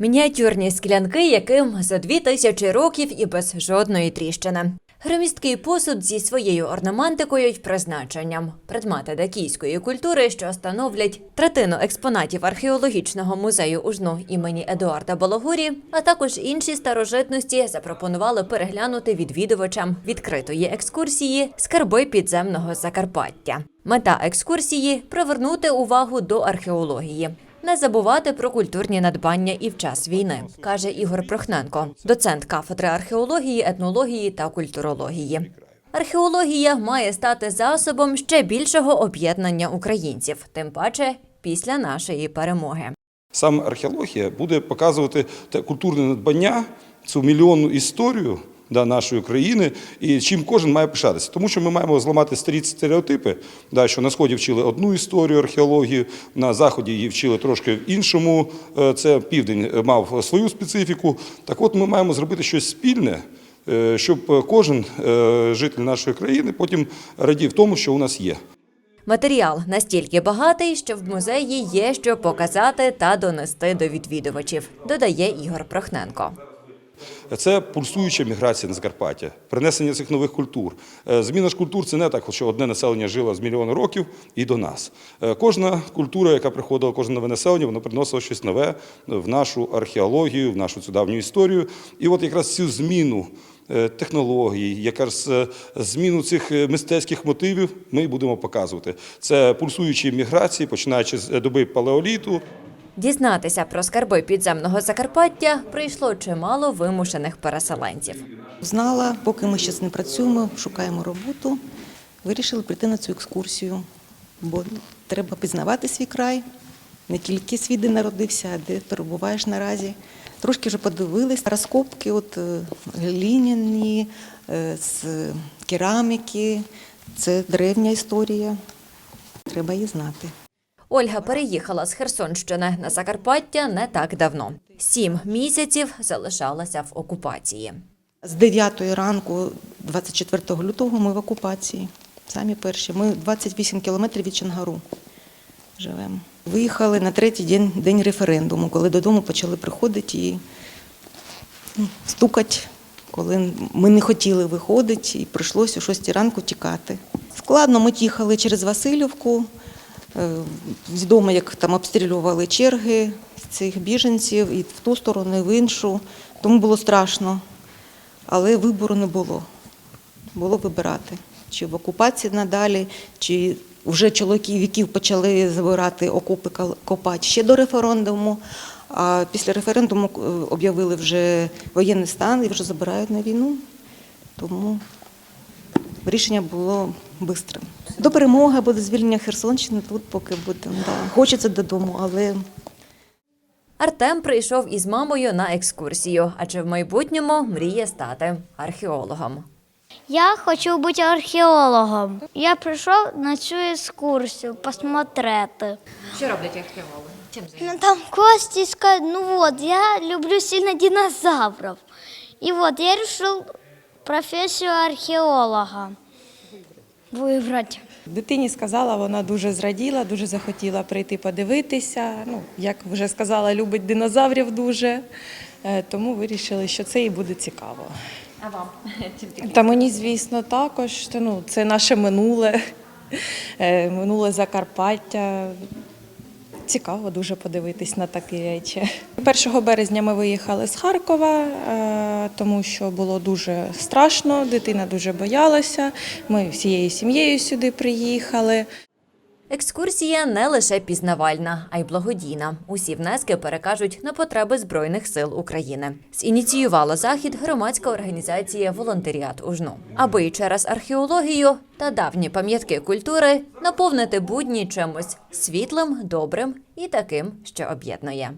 Мініатюрні склянки, яким за дві тисячі років і без жодної тріщини. Громісткий посуд зі своєю орнаментикою й призначенням. Предмети дакійської культури, що становлять третину експонатів археологічного музею ужну імені Едуарда Балогурі, а також інші старожитності запропонували переглянути відвідувачам відкритої екскурсії скарби підземного Закарпаття. Мета екскурсії привернути увагу до археології. Не забувати про культурні надбання і в час війни, каже Ігор Прохненко, доцент кафедри археології, етнології та культурології. Археологія має стати засобом ще більшого об'єднання українців, тим паче після нашої перемоги. Саме археологія буде показувати те культурне надбання, цю мільйонну історію да, нашої країни, і чим кожен має пишатися. Тому що ми маємо зламати старі стереотипи, да, що на сході вчили одну історію археології, на заході її вчили трошки в іншому. Е, Це південь мав свою специфіку. Так от ми маємо зробити щось спільне. е, Щоб кожен е, житель нашої країни потім радів тому, що у нас є. Матеріал настільки багатий, що в музеї є що показати та донести до відвідувачів, додає Ігор Прохненко. Це пульсуюча міграція на Закарпаття, принесення цих нових культур. Е, Зміна ж культур це не так, що одне населення жило з мільйона років і до нас. Е, Кожна культура, яка приходила, кожне нове населення, воно приносило щось нове в нашу археологію, в нашу цю давню історію. І от якраз цю зміну е, технологій, якраз зміну цих мистецьких мотивів ми будемо показувати. Це пульсуючі міграції, починаючи з доби палеоліту. Дізнатися про скарби підземного Закарпаття прийшло чимало вимушених переселенців. Знала, поки ми зараз не працюємо, шукаємо роботу, вирішили прийти на цю екскурсію, бо треба пізнавати свій край, не тільки свій де народився, а де перебуваєш наразі. Трошки вже подивились розкопки, от е, глиняні, е, з кераміки. Це древня історія. Треба її знати. Ольга переїхала з Херсонщини на Закарпаття не так давно. Сім місяців залишалася в окупації. З 9 ранку, 24 лютого, ми в окупації. Самі перші. Ми 28 кілометрів від Чонгару живемо. Виїхали на третій день, день референдуму, коли додому почали приходити і ну, стукати, коли ми не хотіли виходити, і прийшлося о 6 ранку тікати. Складно, ми їхали через Васильівку. Е, Відомо, як там обстрілювали черги цих біженців і в ту сторону, і в іншу. Тому було страшно. Але вибору не було. Було вибирати. Чи в окупації надалі, чи вже чоловіки віків почали забирати окопи копати ще до референдуму. А після референдуму е, об'явили вже воєнний стан і вже забирають на війну. Тому рішення було швидким. До перемоги або до звільнення Херсонщини тут поки будемо. Да. Хочеться додому, але Артем прийшов із мамою на екскурсію, адже в майбутньому мріє стати археологом. Я хочу бути археологом. Я прийшов на цю екскурсію посмотрети. Що роблять археологи? Чим Ну там кости искать. Ну вот, я люблю сильно динозавров. И вот я решил профессию археолога выбрать. Дитині сказала, вона дуже зраділа, дуже захотіла прийти подивитися. Ну, як вже сказала, любить динозаврів дуже. Е, Тому вирішили, що це їй буде цікаво. А вам Та мені, звісно, також. Ну, це наше минуле, е, минуле Закарпаття. Цікаво дуже подивитись на такі речі. 1 березня ми виїхали з Харкова, е, тому що було дуже страшно, дитина дуже боялася. Ми всією сім'єю сюди приїхали. Екскурсія не лише пізнавальна, а й благодійна. Усі внески перекажуть на потреби Збройних сил України. Зініціювала захід громадська організація Волонтеріат УЖНУ, аби через археологію та давні пам'ятки культури наповнити будні чимось світлим, добрим і таким, що об'єднує.